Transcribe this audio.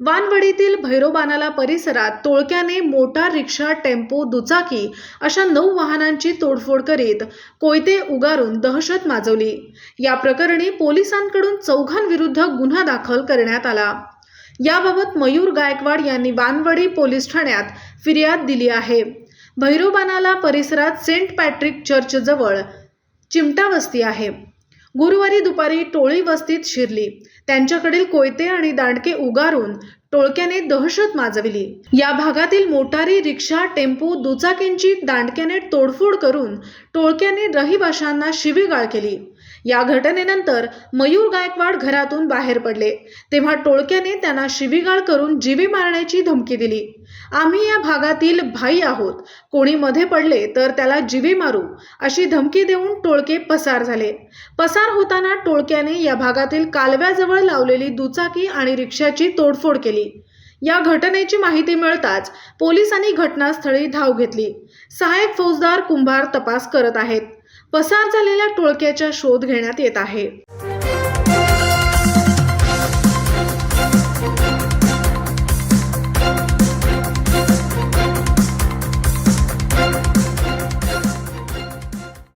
वानवडीतील भैरोबानाला परिसरात तोळक्याने मोटार रिक्षा टेम्पो दुचाकी अशा नऊ वाहनांची तोडफोड करीत कोयते उगारून दहशत माजवली. या प्रकरणी पोलिसांकडून चौघांविरुद्ध गुन्हा दाखल करण्यात आला. याबाबत मयूर गायकवाड यांनी वानवडी पोलीस ठाण्यात फिर्याद दिली आहे. भैरोबानाला परिसरात सेंट पॅट्रिक चर्चजवळ चिमटा वस्ती आहे. गुरुवारी दुपारी टोळी वस्तीत शिरली. त्यांच्याकडील कोयते आणि दांडके उगारून टोळक्याने दहशत माजविली. या भागातील मोटारी रिक्षा टेम्पो दुचाकींची दांडक्याने तोडफोड करून टोळक्याने रहिवाशांना शिवीगाळ केली. या घटनेनंतर मयूर गायकवाड घरातून बाहेर पडले. तेव्हा टोळक्याने त्यांना शिवीगाळ करून जीवे मारण्याची धमकी दिली. आम्ही या भागातील भाई आहोत. कोणी मध्ये पडले तर त्याला जीवे मारू अशी धमकी देऊन टोळके पसार झाले. पसार होताना टोळक्याने या भागातील कालव्याजवळ लावलेली दुचाकी आणि रिक्षाची तोडफोड केली. या घटनेची माहिती मिळताच पोलिसांनी घटनास्थळी धाव घेतली. सहाय्यक फौजदार कुंभार तपास करत आहेत. पसार झालेल्या टोळक्याचा शोध घेण्यात येत आहे.